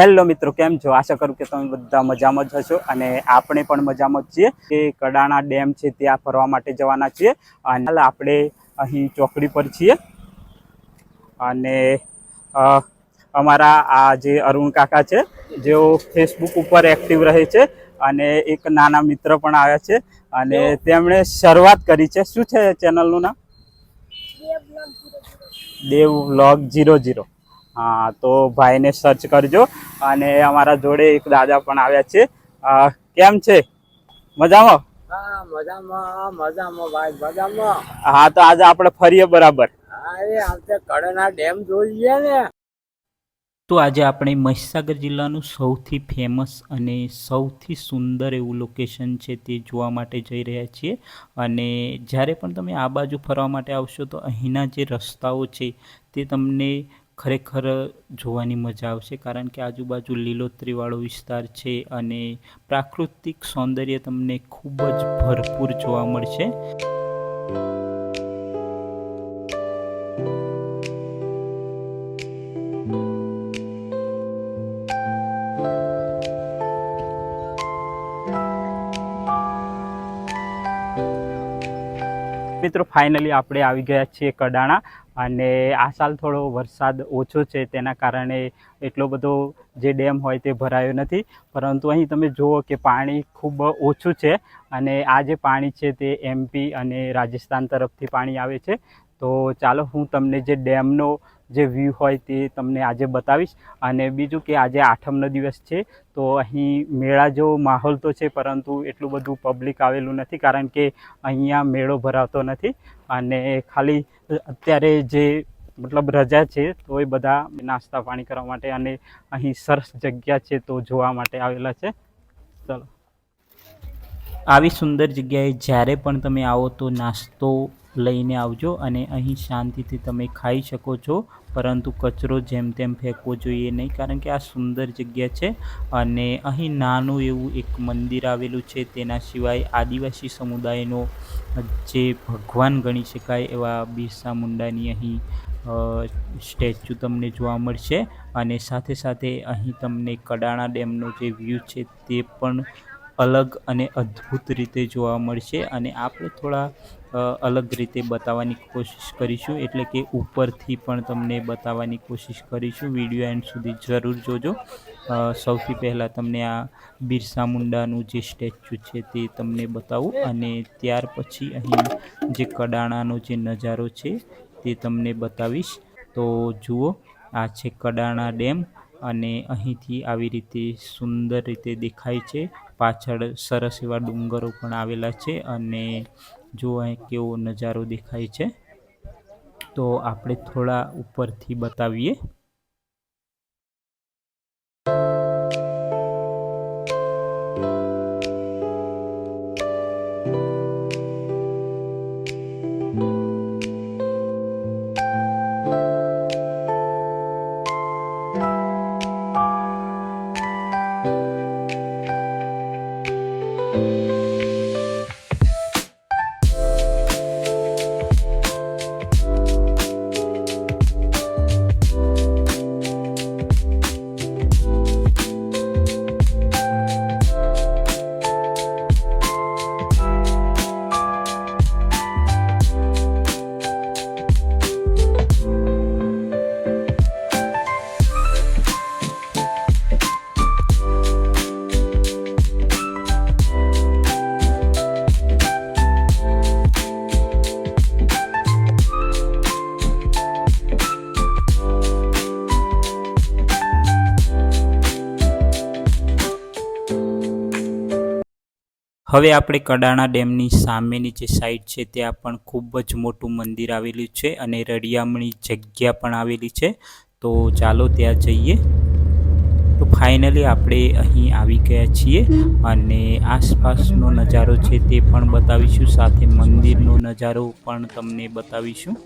Hello મિત્રો કેમ છો? આશા કરું કે તમે બધા મજામાં જ હશો અને આપણે પણ મજામાં જ છીએ. કે કડાણા ડેમ છે ત્યાં ફરવા માટે જવાના છીએ. અને આપણે અહીં ચોકડી પર છીએ. અને અમારા આ જે અરુણ કાકા છે જેઓ ફેસબુક ઉપર એક્ટિવ રહે છે અને એક નાના મિત્ર પણ આવ્યા છે. અને તેમણે શરૂઆત કરી છે. શું છે ચેનલનું નામ? દેવ વ્લોગ જીરો જીરો હા તો ભાઈને સર્ચ કરજો. અને અમારા જોડે એક દાદા પણ આવ્યા છે. કેમ છે? મજામાં? હા મજામાં મજામાં ભાઈ મજામાં. હા તો આજે આપણે ફરીએ બરાબર. અરે આપણે કડના ડેમ જોઈએ ને. તો આજે આપણે મહીસાગર જિલ્લાનું સૌથી ફેમસ અને સૌથી સુંદર એવું લોકેશન છે તે જોવા માટે જઈ રહ્યા છીએ. અને જ્યારે પણ તમે આ બાજુ ફરવા માટે આવશો તો અહીંના જે રસ્તાઓ છે તે તમને ખરેખર જોવાની મજા આવશે કારણ કે આજુબાજુ લીલોતરીવાળો વિસ્તાર છે અને પ્રાકૃતિક સૌંદર્ય તમને ખૂબ જ ભરપૂર જોવા મળશે. મિત્રો ફાઇનલી આપણે આવી ગયા છીએ કડાણા. અને આ સાલ થોડો વરસાદ ઓછો છે, તેના કારણે એટલો બધો જે ડેમ હોય તે ભરાયો નથી. પરંતુ અહીં તમે જુઓ કે પાણી ખૂબ ઓછું છે અને આ જે પાણી છે તે એમપી અને રાજસ્થાન તરફથી પાણી આવે છે. તો ચાલો હું તમને જે ડેમનો જે વ્યૂ હોય તે તમને આજે બતાવીશ. અને બીજું કે આજે આઠમનો દિવસ છે, તો અહીં મેળા જેવો માહોલ તો છે, પરંતુ એટલું બધું પબ્લિક આવેલું નથી, કારણ કે અહીંયા મેળો ભરાતો નથી. અને ખાલી અત્યારે જે મતલબ રજા છે તો એ બધા નાસ્તા પાણી કરવા માટે અને અહીં સરસ જગ્યા છે તો જોવા માટે આવેલા છે. ચલો. આવી સુંદર જગ્યાએ જ્યારે પણ તમે આવો તો નાસ્તો લઈને આવજો અને અહીં શાંતિથી તમે ખાઈ શકો છો. પરંતુ કચરો જેમ તેમ ફેંકવો જોઈએ નહીં, કારણ કે આ સુંદર જગ્યા છે. અને અહીં નાનું એવું એક મંદિર આવેલું છે. તેના સિવાય આદિવાસી સમુદાયનો જે ભગવાન ગણી શકાય એવા બિરસા મુંડાની અહીં સ્ટેચ્યુ તમને જોવા મળશે. અને સાથે સાથે અહીં તમને કડાણા ડેમનો જે વ્યૂ છે તે પણ અલગ અને અદ્ભુત રીતે જોવા મળશે. અને આપણે થોડા અલગ રીતે બતાવવાની કોશિશ કરીશું. એટલે કે ઉપરથી પણ તમને બતાવવાની કોશિશ કરીશું. વીડિયો એન્ડ સુધી જરૂર જોજો. સૌથી પહેલાં તમને આ બિરસા મુંડાનું જે સ્ટેચ્યુ છે તે તમને બતાવું. અને ત્યાર પછી અહીં જે કડાણાનો જે નજારો છે તે તમને બતાવીશ. તો જુઓ, આ છે કડાણા ડેમ અને અહીંથી આવી રીતે સુંદર રીતે દેખાય છે. પાછળ સરસ એવા ડુંગરો પણ આવેલા છે અને જો અહીં કેવો નજારો દેખાય છે. તો આપણે થોડા ઉપરથી બતાવીએ. હવે આપણે કડાણા ડેમની સામેની જે સાઈડ છે, ત્યાં પણ ખૂબ જ મોટું મંદિર આવેલું છે અને રળિયામણી જગ્યા પણ આવેલી છે. તો ચાલો ત્યાં જઈએ. તો ફાઇનલી આપણે અહીં આવી ગયા છીએ અને આસપાસનો નજારો છે તે પણ બતાવીશું, સાથે મંદિરનો નજારો પણ તમને બતાવીશું.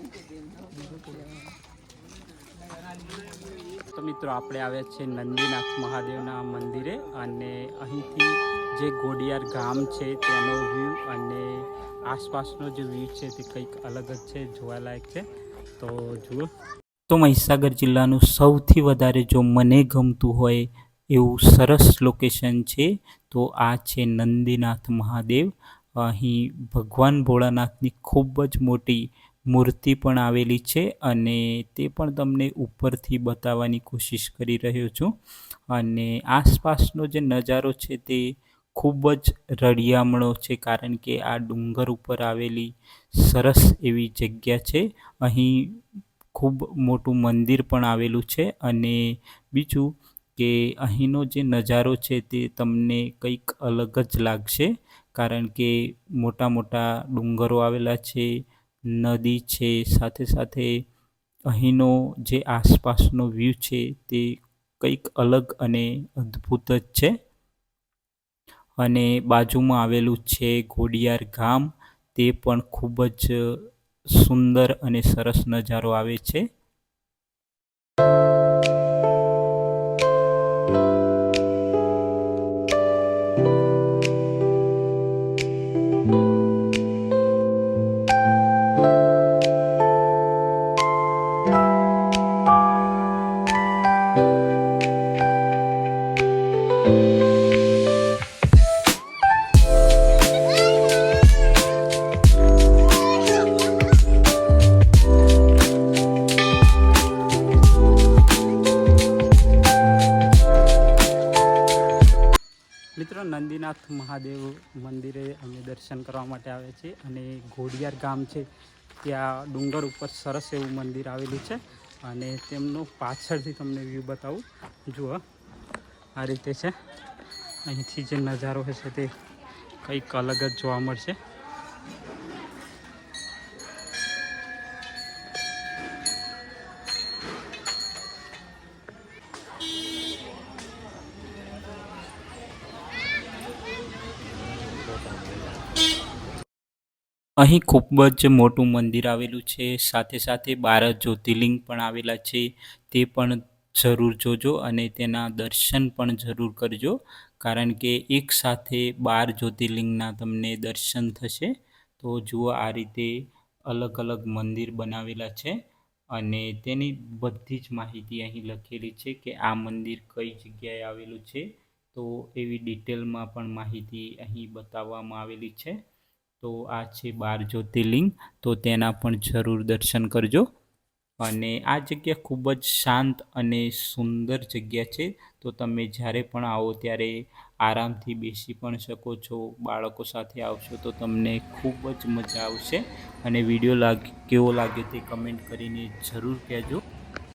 તો મિત્રો, આપણે આવ્યા છીએ નંદીનાથ મહાદેવના મંદિરે અને અહીંથી જે ગોડિયાર ગામ છે તેનો વ્યૂ અને આસપાસનો જે વ્યૂ છે તે કંઈક અલગ જ છે, જોવાલાયક છે. તો જુઓ. તો મહીસાગર જિલ્લાનું સૌથી વધારે જો મને ગમતું હોય એવું સરસ લોકેશન છે, તો આ છે નંદીનાથ મહાદેવ. અહીં ભગવાન ભોળાનાથની ખૂબ જ મોટી મૂર્તિ પણ આવેલી છે અને તે પણ તમને ઉપરથી બતાવવાની કોશિશ કરી રહ્યો છું. અને આસપાસનો જે નજારો છે તે ખૂબ જ રળિયામણો છે કારણ કે આ ડુંગર ઉપર આવેલી સરસ એવી જગ્યા છે. અહીં ખૂબ મોટું મંદિર પણ આવેલું છે અને બીજું કે અહીંનો જે નજારો છે તે તમને કંઈક અલગ જ લાગશે કારણ કે મોટા મોટા ડુંગરો આવેલા છે, નદી છે, સાથે સાથે અહીંનો જે આસપાસનો વ્યૂ છે તે કંઈક અલગ અને અદ્ભુત જ છે. અને બાજુમાં આવેલું છે ઘોડિયાર ગામ. તે પણ ખૂબ જ સુંદર અને સરસ નજારો આવે છે. નંદીનાથ મહાદેવ મંદિરે અમે દર્શન કરવા માટે આવે છે અને ઘોડિયાર ગામ છે, ત્યાં ડુંગર ઉપર સરસ એવું મંદિર આવેલું છે અને તેમનું પાછળથી તમને વ્યૂ બતાવું. જુઓ, આ રીતે છે. અહીંથી જે નજારો હશે તે કંઈક અલગ જ જોવા મળશે. અહીં ખૂબ જ મોટું મંદિર આવેલું છે. સાથે સાથે બાર જ્યોતિર્લિંગ પણ આવેલા છે. તે પણ જરૂર જોજો અને તેના દર્શન પણ જરૂર કરજો. કારણ કે એક સાથે બાર જ્યોતિર્લિંગના તમને દર્શન થશે. તો જુઓ આ રીતે અલગ અલગ મંદિર બનાવેલા છે અને તેની બધી જ માહિતી અહીં લખેલી છે કે આ મંદિર કઈ જગ્યાએ આવેલું છે. તો એવી ડિટેલમાં પણ માહિતી અહીં બતાવવામાં આવેલી છે. તો આ છે બાર જ્યોતિર્લિંગ. તો તેના પણ જરૂર દર્શન કરજો. અને આ જગ્યા ખૂબ જ શાંત અને સુંદર જગ્યા છે. તો તમે જ્યારે પણ આવો ત્યારે આરામથી બેસી પણ શકો છો, બાળકો સાથે આવશો તો તમને ખૂબ જ મજા આવશે. અને વીડિયો લાગ, કેવો લાગ્યો તે કમેન્ટ કરીને જરૂર કહેજો.